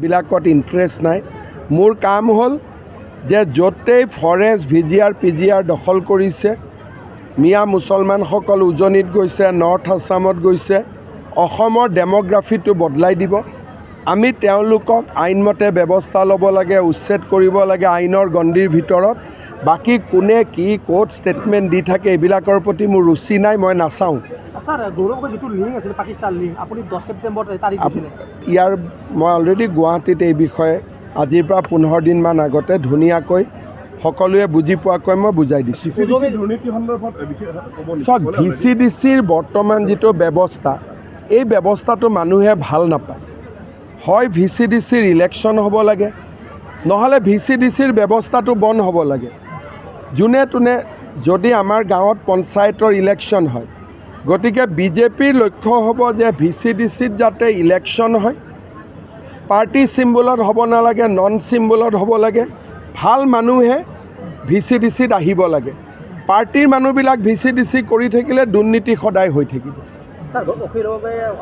এইবিলাকত ইণ্টাৰেষ্ট নাই। মোৰ কাম হ'ল যে য'তেই forest V G R P G R দখল কৰিছে, মিয়া মুছলমানসকল উজনিত গৈছে নৰ্থ আছামত গৈছে, অসমৰ ডেম'গ্ৰাফিটো বদলাই দিব। আমি তেওঁলোকক আইনমতে ব্যৱস্থা ল'ব লাগে, উচ্ছেদ কৰিব লাগে আইনৰ গণ্ডিৰ ভিতৰত। বাকী কোনে কি, ক'ত ষ্টেটমেণ্ট দি থাকে, এইবিলাকৰ প্ৰতি মোৰ ৰুচি নাই, মই নাচাওঁ। ছাৰ গৌৰৱ যিটো লিংক আছিল পাকিস্তান লিংক আপুনি দহ ছেপ্টেম্বৰত তাৰিখ দিছিলে। ইয়াৰ মই অলৰেডি গুৱাহাটীত এই বিষয়ে আজিৰ পৰা পোন্ধৰ দিনমান আগতে ধুনীয়াকৈ সকলোৱে বুজি পোৱাকৈ মই বুজাই দিছোঁ? চাওক ভি চি ডি চিৰ বৰ্তমান যিটো ব্যৱস্থা এই ব্যৱস্থাটো মানুহে ভালো নাপায়। হয় ভি চি ডি চিৰ ইলেকশ্যন হ'ব লাগে নহ'লে ভি চি ডি চিৰ ব্যৱস্থাটো বন্ধ হ'ব লাগে। যোনে তোনে যদি আমাৰ গাঁৱত পঞ্চায়তৰ ইলেকশ্যন হয় গতিকে বিজেপিৰ লক্ষ্য হ'ব যে ভি চি ডি চিত যাতে ইলেকশ্যন হয় পাৰ্টি চিম্বলত হ'ব নালাগে নন চিম্বলত হ'ব লাগে, ভালো মানুহে ভি চি ডি চিত আহিব লাগে। পাৰ্টিৰ মানুহবিলাক ভি চি ডি চি কৰি থাকিলে দুৰ্নীতি সদায় হৈ থাকিব।